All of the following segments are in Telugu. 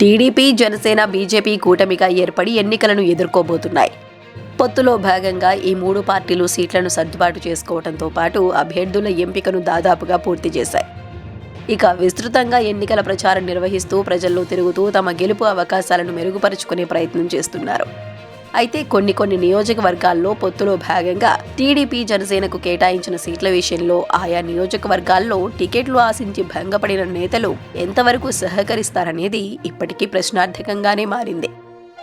టీడీపీ జనసేన బీజేపీ కూటమిగా ఏర్పడి ఎన్నికలను ఎదుర్కోబోతున్నాయి. పొత్తులో భాగంగా ఈ మూడు పార్టీలు సీట్లను సర్దుబాటు చేసుకోవడంతో పాటు అభ్యర్థుల ఎంపికను దాదాపుగా పూర్తి చేశాయి. ఇక విస్తృతంగా ఎన్నికల ప్రచారం నిర్వహిస్తూ ప్రజల్లో తిరుగుతూ తమ గెలుపు అవకాశాలను మెరుగుపరుచుకునే ప్రయత్నం చేస్తున్నారు. అయితే కొన్ని కొన్ని నియోజకవర్గాల్లో పొత్తులో భాగంగా టీడీపీ జనసేనకు కేటాయించిన సీట్ల విషయంలో ఆయా నియోజకవర్గాల్లో టికెట్లు ఆశించి భంగపడిన నేతలు ఎంతవరకు సహకరిస్తారనేది ఇప్పటికీ ప్రశ్నార్థకంగానే మారింది.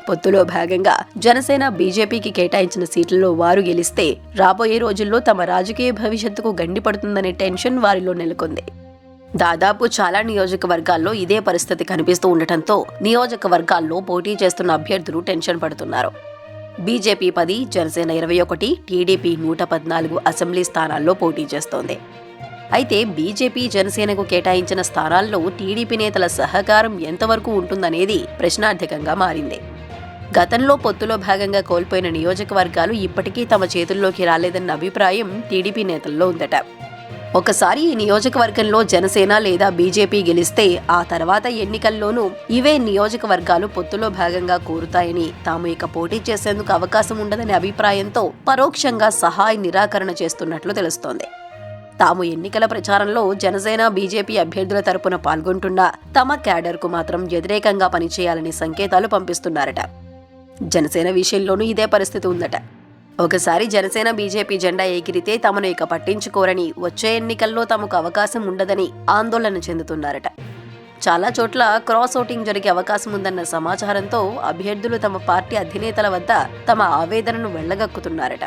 పొత్తులో భాగంగా జనసేన బీజేపీకి కేటాయించిన సీట్లలో వారు గెలిస్తే రాబోయే రోజుల్లో తమ రాజకీయ భవిష్యత్తుకు గండిపడుతుందనే టెన్షన్ వారిలో నెలకొంది. దాదాపు చాలా నియోజకవర్గాల్లో ఇదే పరిస్థితి కనిపిస్తూ ఉండటంతో నియోజకవర్గాల్లో పోటీ చేస్తున్న అభ్యర్థులు టెన్షన్ పడుతున్నారు. బీజేపీ పది జనసేన ఇరవై ఒకటి టీడీపీ నూట పద్నాలుగు అసెంబ్లీ స్థానాల్లో పోటీ చేస్తోంది. అయితే బీజేపీ జనసేనకు కేటాయించిన స్థానాల్లో టీడీపీ నేతల సహకారం ఎంతవరకు ఉంటుందనేది ప్రశ్నార్థకంగా మారింది. గతంలో పొత్తులో భాగంగా కోల్పోయిన నియోజకవర్గాలు ఇప్పటికీ తమ చేతుల్లోకి రాలేదన్న అభిప్రాయం టీడీపీ నేతల్లో ఉందట. ఒకసారి ఈ నియోజకవర్గంలో జనసేన లేదా బీజేపీ గెలిస్తే ఆ తర్వాత ఎన్నికల్లోనూ ఇవే నియోజకవర్గాలు పొత్తులో భాగంగా కోరుతాయని తాము ఇక పోటీ చేసేందుకు అవకాశం ఉండదనే అభిప్రాయంతో పరోక్షంగా సహాయ నిరాకరణ చేస్తున్నట్లు తెలుస్తోంది. తాము ఎన్నికల ప్రచారంలో జనసేన బీజేపీ అభ్యర్థుల తరపున పాల్గొంటున్నా తమ క్యాడర్కు మాత్రం వ్యతిరేకంగా పనిచేయాలని సంకేతాలు పంపిస్తున్నారట. జనసేన విషయంలోనూ ఇదే పరిస్థితి ఉందట. ఒకసారి జనసేన బీజేపీ జెండా ఎగిరితే తమను ఇక పట్టించుకోరని వచ్చే ఎన్నికల్లో తమకు అవకాశం ఉండదని ఆందోళన చెందుతున్నారట. చాలా చోట్ల క్రాస్ ఓటింగ్ జరిగే అవకాశం ఉందన్న సమాచారంతో అభ్యర్థులు తమ పార్టీ అధినేతల వద్ద తమ ఆవేదనను వెళ్ళగక్కుతున్నారట